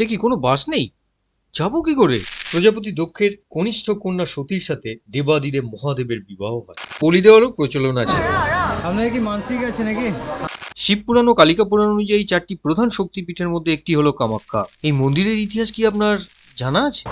সে কি কোনো বাস নেই? যাব কি করে? প্রজাপতি দক্ষের কনিষ্ঠ কন্যা সতীর সাথে দেবাদিদেব মহাদেবের বিবাহ হয়। বলি দেওয়ারও প্রচলন আছে। আপনার কি মানসিক আছে নাকি? শিব পুরাণ ও কালিকা পুরাণ অনুযায়ী চারটি প্রধান শক্তিপীঠের মধ্যে একটি হলো কামাখ্যা এই মন্দিরের ইতিহাস কি আপনার জানা আছে?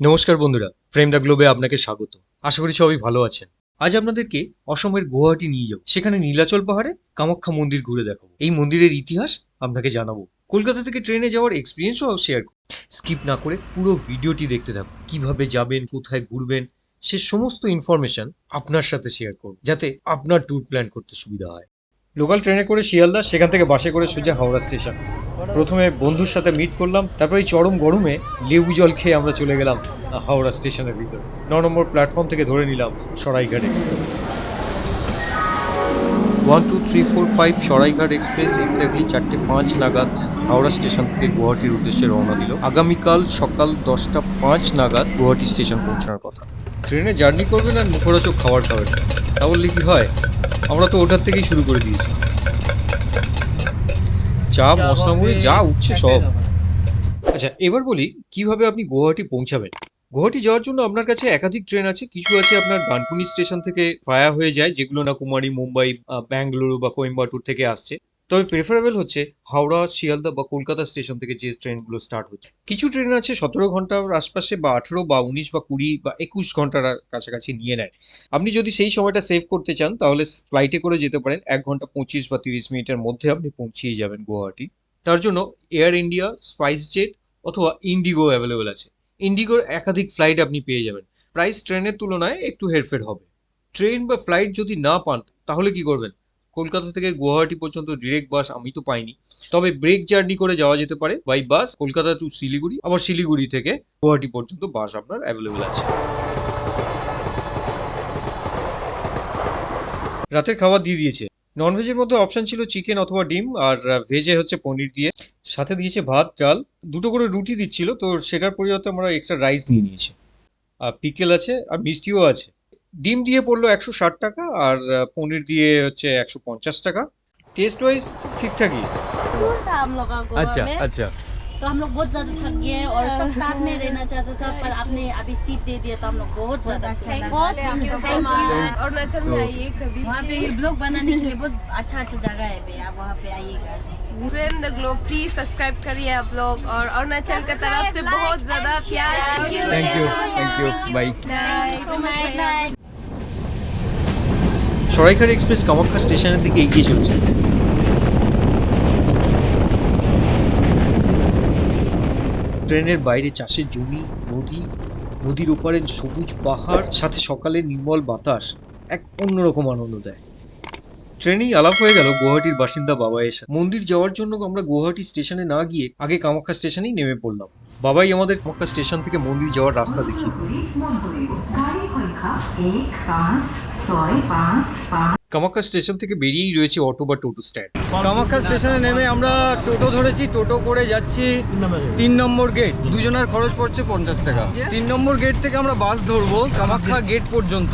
নমস্কার বন্ধুরা ফ্রেম দ্য গ্লোবে আপনাকে স্বাগত। আশা করি সবাই ভালো আছেন। আজ আপনাদেরকে অসমের গুয়াহাটি নিয়ে যাব। সেখানে নীলাচল পাহাড়ে কামাখ্যা মন্দির ঘুরে দেখাবো। এই মন্দিরের ইতিহাস আপনাকে জানাব। কলকাতা থেকে ট্রেনে যাওয়ার এক্সপিরিয়েন্সও শেয়ার স্কিপ না করে পুরো ভিডিওটি দেখতে থাকুন। কীভাবে যাবেন, কোথায় ঘুরবেন, সে সমস্ত ইনফরমেশন আপনার সাথে শেয়ার করব, যাতে আপনার ট্যুর প্ল্যান করতে সুবিধা হয়। লোকাল ট্রেনে করে শিয়ালদা, সেখান থেকে বাসে করে সোজা হাওড়া স্টেশন প্রথমে বন্ধুর সাথে মিট করলাম, তারপর এই চরম গরমে লেবু জল খেয়ে আমরা চলে গেলাম হাওড়া স্টেশনের ভিতরে। ন নম্বর প্ল্যাটফর্ম থেকে ধরে নিলাম সরাইঘাটে one two three four five Saraighat Express exactly চারটে পাঁচ নাগাদ হাওড়া স্টেশন থেকে গুয়াহাটির উদ্দেশ্যে রওনা দিল। আগামীকাল সকাল দশটা পাঁচ নাগাদ গুয়াহাটি স্টেশন পৌঁছানোর কথা। ট্রেনে জার্নি করবেন আর মুখরোচক খাবার খাবেন তা বললে কি হয়? আমরা তো ওটার থেকেই শুরু করে দিয়েছি। চা মশলা মুড়ি যা উঠছে সব। আচ্ছা এবার বলি কীভাবে আপনি গুয়াহাটি পৌঁছাবেন? গুয়াহাটি যাওয়ার জন্য আপনার কাছে একাধিক ট্রেন আছে। কিছু আছে আপনার ডানকুনি স্টেশন থেকে ফায়া হয়ে যায় যেগুলো না কুমারী মুম্বাই ব্যাঙ্গালুরু বা কোয়েম্বাটুর থেকে আসছে। তবে প্রেফারেবল হচ্ছে হাওড়া, শিয়ালদা বা কলকাতা স্টেশন থেকে যে ট্রেনগুলো স্টার্ট হচ্ছে। কিছু ট্রেন আছে সতেরো ঘণ্টার আশপাশে বা আঠেরো বা উনিশ বা কুড়ি বা একুশ ঘণ্টার কাছাকাছি নিয়ে নেয়। আপনি যদি সেই সময়টা সেভ করতে চান, তাহলে ফ্লাইটে করে যেতে পারেন। এক ঘণ্টা পঁচিশ বা তিরিশ মিনিটের মধ্যে আপনি পৌঁছিয়ে যাবেন গুয়াহাটি। তার জন্য এয়ার ইন্ডিয়া স্পাইস জেট অথবা ইন্ডিগো অ্যাভেলেবেল আছে। ইন্ডিগোর একাধিক ফ্লাইট আপনি পেয়ে যাবেন। প্রাইস ট্রেনের তুলনায় একটু হেরফের হবে। ট্রেন বা ফ্লাইট যদি না পান, তাহলে কি করবেন? কলকাতা থেকে গুয়াহাটি পর্যন্ত ডিরেক্ট বাস আমি তো পাইনি। তবে ব্রেক জার্নি করে যাওয়া যেতে পারে by bus Kolkata to Siliguri, আবার শিলিগুড়ি থেকে গুয়াহাটি পর্যন্ত বাস আপনার অ্যাভেলেবেল আছে। রাতের খাবার দিয়ে দিয়েছে। ননভেজের মধ্যে অপশন ছিল চিকেন অথবা ডিম, আর ভেজে হচ্ছে পনির দিয়ে। সাথে দিয়েছে ভাত, ডাল। দুটো করে রুটি দিচ্ছিল, তো সেটার পরিবর্তে আমরা এক্সট্রা রাইস নিয়ে নিয়েছি। আর পিকেল আছে, আর মিষ্টিও আছে। ডিম দিয়ে পড়লো একশো ষাট টাকা আর আহ, পনির দিয়ে হচ্ছে একশো পঞ্চাশ টাকা টেস্ট ওয়াইজ ঠিকঠাকই टूर था हम लोग का गोवा আচ্ছা में আচ্ছা तो हम लोग बहुत ज्यादा थक गए और सब साथ में रहना चाहता था पर आपने अभी सीट दे दिया तो हम लोग बहुत ज्यादा खुश हैं। बहुत thank you so much. Arunachal में तो- आइए कभी वहाँ पे ब्लॉग बनाने के लिए बहुत अच्छा अच्छा जगह है भैया आप वहाँ पे आइएगा frame the globe please subscribe करिए आप लोग और अरुणाचल की तरफ से बहुत ज्यादा प्यार thank you thank you bye Saraighat Express Kamakhya স্টেশনের দিকে এগিয়ে চলছে। ট্রেনের বাইরে চাষের জমি, নদী, নদীর ওপারে সবুজ পাহাড়, সাথে সকালে নির্মল বাতাস, এক অন্যরকম আনন্দ দেয়। ট্রেনেই আলাপ হয়ে গেল গুয়াহাটির বাসিন্দা বাবা সাথে মন্দির যাওয়ার জন্য আমরা গুয়াহাটি স্টেশনে না গিয়ে আগে কামাখ্যা স্টেশনেই নেমে পড়লাম। বাবাই আমাদের কামাখ্যা স্টেশন থেকে মন্দির যাওয়ার রাস্তা পাঁচ কামাখ্যা স্টেশন থেকে বেরিয়েই রয়েছে অটো বা টোটো স্ট্যান্ড। কামাখ্যা স্টেশনে নেমে আমরা টোটো ধরেছি, টোটো করে যাচ্ছি তিন নম্বর গেট। দুজনের খরচ পড়ছে পঞ্চাশ টাকা। তিন নম্বর গেট থেকে আমরা বাস ধরবো কামাখ্যা গেট পর্যন্ত।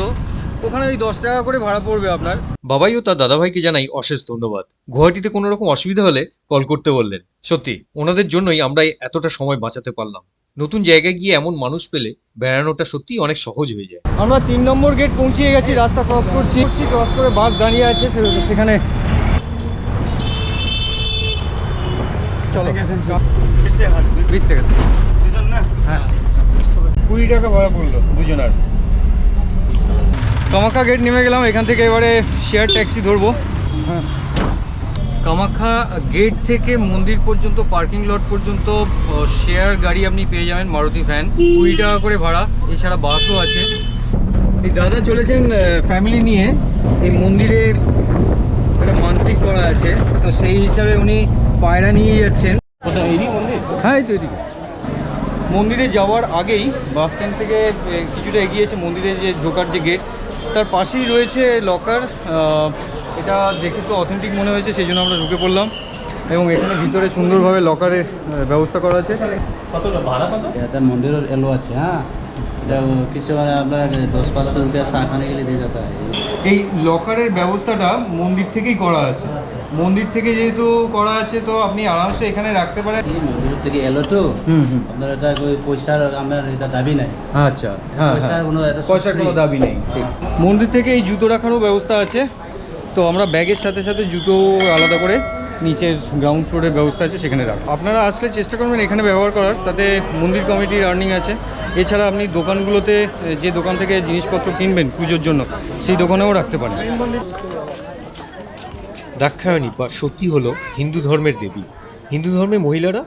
ওখানে ওই দশ টাকা করে ভাড়া পড়বে আপনার। বাবাই ও তার দাদাভাইকে জানাই অশেষ ধন্যবাদ। গুয়াহাটিতে কোনো রকম অসুবিধা হলে কল করতে বললেন। সত্যি ওনাদের জন্যই আমরা এতটা সময় বাঁচাতে পারলাম। নতুন জায়গায় গিয়ে এমন মানুষ পেলে বেড়ানোটা সত্যি অনেক সহজ হয়ে যায়। আমরা তিন নম্বর গেট পৌঁছিয়ে গেছি রাস্তা ক্রস করছি। ক্রস করে বাস দাঁড়িয়ে আছে সেখানে। চলো। বিশ টাকা। হ্যাঁ। কুড়ি টাকা ভাড়া পড়ল দুজনার। কামাখ্যা গেট নেমে গেলাম এখান থেকে এবারে শেয়ার ট্যাক্সি ধরবো। হ্যাঁ কামাখ্যা গেট থেকে মন্দির পর্যন্ত পার্কিং লট পর্যন্ত শেয়ার গাড়ি আপনি পেয়ে যাবেন মারুতি ভ্যান। কুড়ি টাকা করে ভাড়া এছাড়া বাসও আছে। এই দাদা চলেছেন ফ্যামিলি নিয়ে। এই মন্দিরে একটা মানসিক করা আছে তো সেই হিসাবে উনি পায়রা নিয়ে যাচ্ছেন। হ্যাঁ তো এদিকে। মন্দিরে যাওয়ার আগেই বাস স্ট্যান্ড থেকে কিছুটা এগিয়েছে মন্দিরে যে ঢোকার যে গেট তার পাশেই রয়েছে লকার এটা দেখে তো অথেন্টিক মনে হয়েছে সেই জন্য আমরা ঢুকে পড়লাম। এবং এখানে ভিতরে সুন্দরভাবে লকারের ব্যবস্থা করা আছে। কত ভাড়া কত? মন্দিরের এলো আছে হ্যাঁ। কিছু মানে আপনার দশ পাঁচশো রুপিয়া চা খানে গেলে দিয়ে যেতে হয়। এই লকারের ব্যবস্থাটা মন্দির থেকেই করা আছে। মন্দির থেকে যেহেতু করা আছে তো আপনি আরামসে এখানে রাখতে পারেন। এই মন্দির থেকে এলো তো। হুম হুম। আপনার এটা ওই পয়সার আমার এটা দাবি নাই। আচ্ছা হ্যাঁ পয়সার কোনো পয়সার কোনো দাবি নেই মন্দির থেকে এই জুতো রাখারও ব্যবস্থা আছে। তো আমরা ব্যাগের সাথে সাথে জুতো আলাদা করে নিচের গ্রাউন্ড ফ্লোরের ব্যবস্থা আছে সেখানে রাখ আপনারা আসলে চেষ্টা করবেন এখানে ব্যবহার করার তাতে মন্দির কমিটির আর্নিং আছে। এছাড়া আপনি দোকানগুলোতে যে দোকান থেকে জিনিসপত্র কিনবেন পুজোর জন্য, সেই দোকানেও রাখতে পারেন। দাক্ষায়ণী বা সতী হলো হিন্দু ধর্মের দেবী। হিন্দু ধর্মে মহিলারা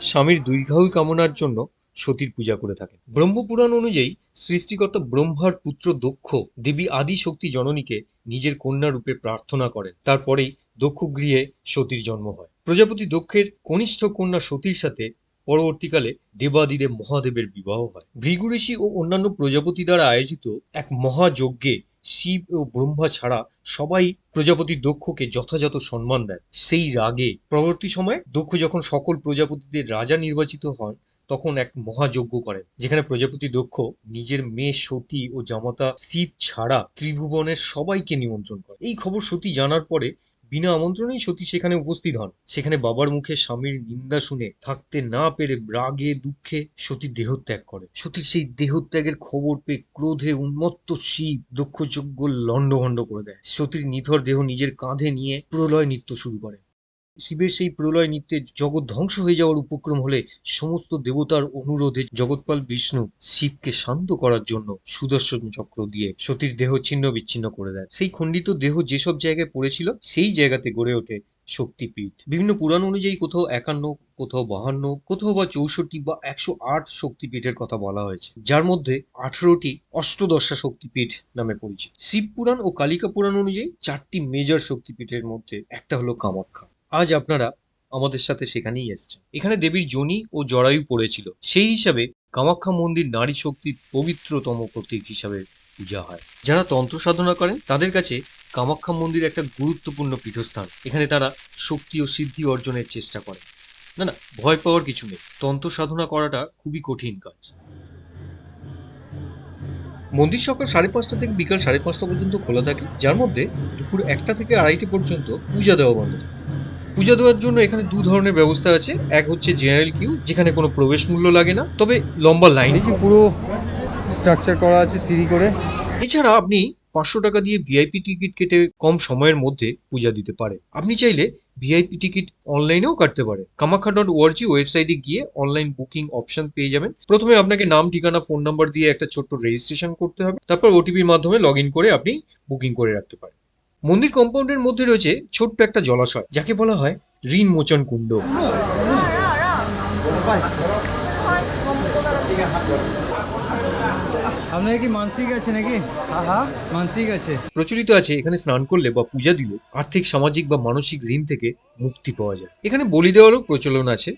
স্বামীর দীর্ঘায়ু কামনার জন্য সতীর পূজা করে থাকেন। ব্রহ্মপুরাণ অনুযায়ী সৃষ্টিকর্তা ব্রহ্মার পুত্র দক্ষ দেবী আদি শক্তি জননীকে নিজের কন্যা রূপে প্রার্থনা করেন। তারপরেই দক্ষ গৃহে সতীর জন্ম হয়। প্রজাপতি দক্ষের কনিষ্ঠ কন্যা সতীর সাথে পরবর্তীকালে দেবাদিদেব মহাদেবের বিবাহ হয়। ভৃগু ঋষি ও অন্যান্য প্রজাপতি দ্বারা আয়োজিত এক মহাযজ্ঞে শিব ও ব্রহ্মা ছাড়া সবাই প্রজাপতি দক্ষকে যথাযথ সম্মান দেয় সেই রাগে পরবর্তী সময়ে দক্ষ যখন সকল প্রজাপতিদের রাজা নির্বাচিত হন, তখন এক মহাযজ্ঞ করেন, যেখানে প্রজাপতি দক্ষ নিজের মেয়ে সতী ও জামাতা শিব ছাড়া ত্রিভুবনের সবাইকে নিমন্ত্রণ করে এই খবর সতী জানার পরে বিনা আমন্ত্রণেই সতী সেখানে উপস্থিত হন। সেখানে বাবার মুখে স্বামীর নিন্দা শুনে থাকতে না পেরে রাগে, দুঃখে সতী দেহত্যাগ করে। সতীর সেই দেহত্যাগের খবর পেয়ে ক্রোধে উন্মত্ত শিব দক্ষযজ্ঞ লণ্ডভণ্ড করে দেয়। সতীর নিথর দেহ নিজের কাঁধে নিয়ে প্রলয় নৃত্য শুরু করে শিবের সেই প্রলয় নৃত্যে জগৎ ধ্বংস হয়ে যাওয়ার উপক্রম হলে সমস্ত দেবতার অনুরোধে জগৎপাল বিষ্ণু শিবকে শান্ত করার জন্য সুদর্শন চক্র দিয়ে সতীর দেহ ছিন্ন বিচ্ছিন্ন করে দেয়। সেই খণ্ডিত দেহ যেসব জায়গায় পড়েছিল, সেই জায়গাতে গড়ে ওঠে শক্তিপীঠ। বিভিন্ন পুরাণ অনুযায়ী কোথাও একান্ন, কোথাও বাহান্ন, কোথাও বা চৌষট্টি বা একশো আট শক্তিপীঠের কথা বলা হয়েছে, যার মধ্যে আঠেরোটি অষ্টদশা শক্তিপীঠ নামে পরিচিত। শিব পুরাণ ও কালিকা পুরাণ অনুযায়ী চারটি মেজর শক্তিপীঠের মধ্যে একটা হলো কামাখ্যা। আজ আপনারা আমাদের সাথে সেখানেই এসছেন। এখানে দেবীর যোনি ও জরায়ু পড়েছিল। সেই হিসাবে কামাখ্যা মন্দির নারী শক্তির পবিত্রতম প্রতীক হিসাবে পূজা হয়। যারা তন্ত্র সাধনা করেন, তাদের কাছে কামাখ্যা মন্দির একটা গুরুত্বপূর্ণ পীঠস্থান। এখানে তারা শক্তি ও সিদ্ধি অর্জনের চেষ্টা করে না না, ভয় পাওয়ার কিছু নেই। তন্ত্র সাধনা করাটা খুবই কঠিন কাজ। মন্দির সকাল সাড়ে পাঁচটা থেকে বিকাল সাড়ে পাঁচটা পর্যন্ত খোলা থাকে। যার মধ্যে দুপুর একটা থেকে আড়াইটে পর্যন্ত পূজা দেওয়া বন্ধ থাকে। পূজা দেওয়ার জন্য এখানে দু ধরনের ব্যবস্থা আছে। এক হচ্ছে জেনারেল কিউ যেখানে কোনো প্রবেশ মূল্য লাগে না। তবে লম্বা লাইন এই যে পুরো স্ট্রাকচার করা আছে সিঁড়ি করে। এছাড়া আপনি পাঁচশো টাকা দিয়ে ভিআইপি টিকিট কেটে কম সময়ের মধ্যে পূজা দিতে পারে। আপনি চাইলে ভিআইপি টিকিট অনলাইনেও কাটতে পারে। কামাখ্যা ডট ওআরজি ওয়েবসাইটে গিয়ে অনলাইন বুকিং অপশন পেয়ে যাবেন। প্রথমে আপনাকে নাম ঠিকানা ফোন নাম্বার দিয়ে একটা ছোট্ট রেজিস্ট্রেশন করতে হবে। তারপর ওটিপির মাধ্যমে লগ ইন করে আপনি বুকিং করে রাখতে পারেন। মন্দির কম্পাউন্ডের মধ্যে রয়েছে ছোট্ট একটা জলাশয় যাকে বলা হয় ঋণ মোচন কুণ্ড। আপনার কি মানসিক আছে নাকি? হ্যাঁ মানসিক আছে। প্রচলিত আছে এখানে স্নান করলে বা পূজা দিলে আর্থিক সামাজিক বা মানসিক ঋণ থেকে মুক্তি পাওয়া যায়। এখানে বলি দেওয়ারও প্রচলন আছে।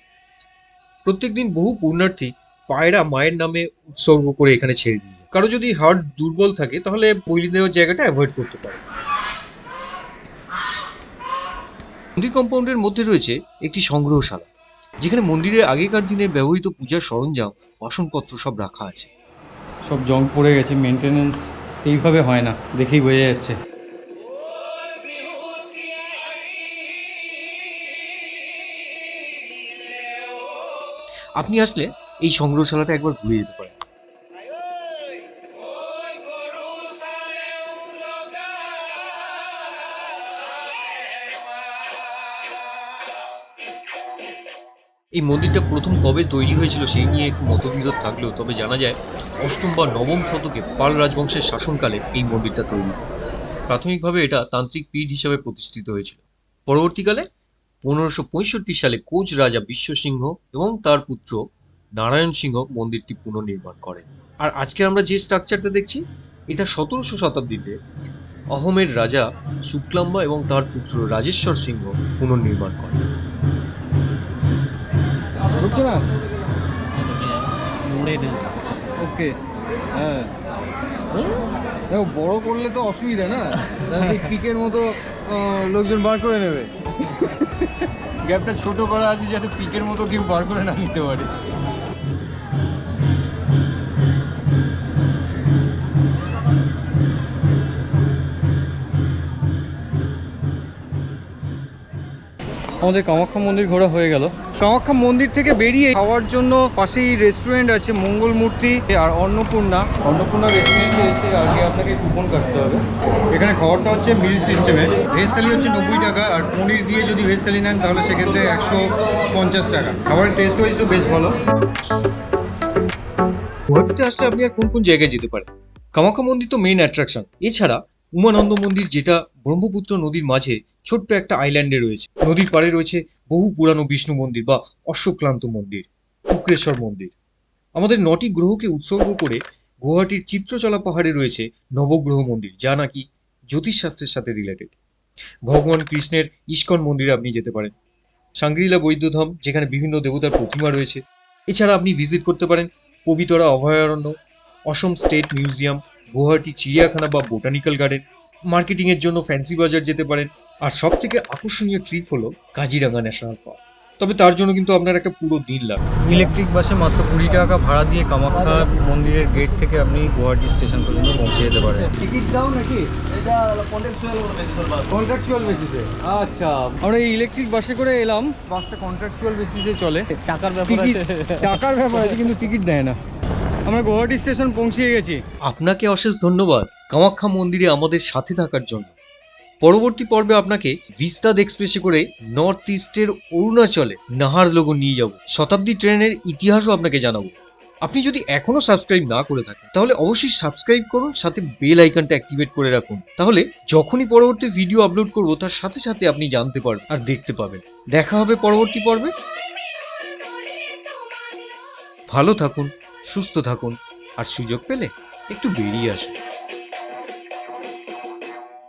প্রত্যেকদিন বহু পুণ্যার্থী পায়রা মায়ের নামে উৎসর্গ করে এখানে ছেড়ে দিয়ে যায়। কারও যদি হার্ট দুর্বল থাকে তাহলে বলি দেওয়ার জায়গাটা অ্যাভয়েড করতে পারে মন্দির কম্পাউন্ডের মধ্যে রয়েছে একটি সংগ্রহশালা যেখানে মন্দিরের আগেকার দিনে ব্যবহৃত পূজার সরঞ্জাম বাসনপত্র সব রাখা আছে। সব জং পড়ে গেছে মেনটেনেন্স সেইভাবে হয় না দেখেই বোঝা যাচ্ছে। আপনি আসলে এই সংগ্রহশালাটা একবার ঘুরে যেতে পারেন। এই মন্দিরটা প্রথম কবে তৈরি হয়েছিল সেই নিয়ে একটু মতবিরোধ থাকলেও তবে জানা যায় অষ্টম বা নবম শতকে পাল রাজবংশের শাসনকালে এই মন্দিরটা তৈরি। প্রাথমিকভাবে এটা তান্ত্রিক পীঠ হিসাবে প্রতিষ্ঠিত হয়েছিল। পরবর্তীকালে পনেরোশো পঁয়ষট্টি সালে কোচ রাজা বিশ্বসিংহ এবং তার পুত্র নারায়ণ সিংহ মন্দিরটি পুনর্নির্মাণ করেন। আর আজকে আমরা যে স্ট্রাকচারটা দেখছি, এটা সতেরোশো শতাব্দীতে অহমের রাজা শুক্লাম্বা এবং তার পুত্র রাজেশ্বর সিংহ পুনর্নির্মাণ করেন। ওকে হ্যাঁ। দেখো বড় করলে তো অসুবিধা না? সেই পিকের মতো লোকজন বার করে নেবে। গ্যাপটা ছোট করা আছে যাতে পিকের মতো কেউ বার করে না নিতে পারে। আমাদের কামাখ্যা মন্দির ঘোরা হয়ে গেল। কামাখ্যা মন্দির থেকে বেরিয়ে খাওয়ার জন্য পাশেই রেস্টুরেন্ট আছে মঙ্গল মূর্তি আর অন্নপূর্ণা। অন্নপূর্ণা রেস্টুরেন্টে এসে আগে আপনাকে কুপন কাটতে হবে। এখানে খাবারটা হচ্ছে মিল সিস্টেমে ভেজ থালি হচ্ছে নব্বই টাকা আর পনির দিয়ে যদি ভেজ থালি নেন তাহলে সেক্ষেত্রে একশো পঞ্চাশ টাকা। খাবারের টেস্ট ওয়াইজ তো বেশ ভালো। গুয়াহাটিতে আসলে আপনি আর কোন কোন জায়গায় যেতে পারেন? কামাখ্যা মন্দির তো মেইন অ্যাট্রাকশন এছাড়া উমানন্দ মন্দির যেটা ব্রহ্মপুত্র নদীর মাঝে ছোট্ট একটা আইল্যান্ডে রয়েছে। নদীর পাড়ে রয়েছে বহু পুরানো বিষ্ণু মন্দির বা অশ্বক্লান্ত মন্দির, শুক্রেশ্বর মন্দির। আমাদের নটি গ্রহকে উৎসর্গ করে গুয়াহাটির চিত্রচলা পাহাড়ে রয়েছে নবগ্রহ মন্দির, যা নাকি জ্যোতিষশাস্ত্রের সাথে রিলেটেড ভগবান কৃষ্ণের ইস্কন মন্দিরে আপনি যেতে পারেন। সাংগ্রিলা বৈদ্যধাম, যেখানে বিভিন্ন দেবতার প্রতিমা রয়েছে। এছাড়া আপনি ভিজিট করতে পারেন পবিতরা অভয়ারণ্য, অসম স্টেট মিউজিয়াম, গুয়াহাটি চিড়িয়াখানা বা বোটানিক্যাল গার্ডেন। মার্কেটিংয়ের জন্য ফ্যান্সি বাজার যেতে পারেন। আর সব থেকে আকর্ষণীয় ট্রিপ হলো কাজিরাঙ্গা ন্যাশনাল পার্ক তবে তার জন্য কিন্তু আপনার একটা পুরো দিন লাগবে। ইলেকট্রিক বাসে মাত্র কুড়ি টাকা ভাড়া দিয়ে কামাখ্যা মন্দিরের গেট থেকে আপনি গুয়াহাটি স্টেশন পর্যন্ত পৌঁছে যেতে পারেন। টিকিট দাও নাকি? কন্ট্রাকচুয়াল বেসিসে আচ্ছা। আমরা এই ইলেকট্রিক বাসে করে এলাম। বাসটা কন্ট্রাকচুয়াল বেসিসে চলে। টাকার ব্যাপার আছে। টাকার ব্যাপার আছে কিন্তু টিকিট দেয় না। আমরা গুয়াহাটি স্টেশন পৌঁছে গেছি। আপনাকে অশেষ ধন্যবাদ কামাখ্যা মন্দিরে আমাদের সাথে থাকার জন্য। পরবর্তী পর্বে আপনাকে বিস্তাদ এক্সপ্রেসে করে নর্থ ইস্টের অরুণাচলে নাহার লোগো নিয়ে যাব। শতাব্দী ট্রেনের ইতিহাসও আপনাকে জানাব। আপনি যদি এখনও সাবস্ক্রাইব না করে থাকেন, তাহলে অবশ্যই সাবস্ক্রাইব করুন, সাথে বেল আইকনটা অ্যাক্টিভেট করে রাখুন। তাহলে যখনই পরবর্তী ভিডিও আপলোড করব, তার সাথে সাথে আপনি জানতে পারবেন আর দেখতে পাবেন। দেখা হবে পরবর্তী পর্বে। ভালো থাকুন। সুস্থ থাকুন। আর সুযোগ পেলে একটু বেরিয়ে আসুন।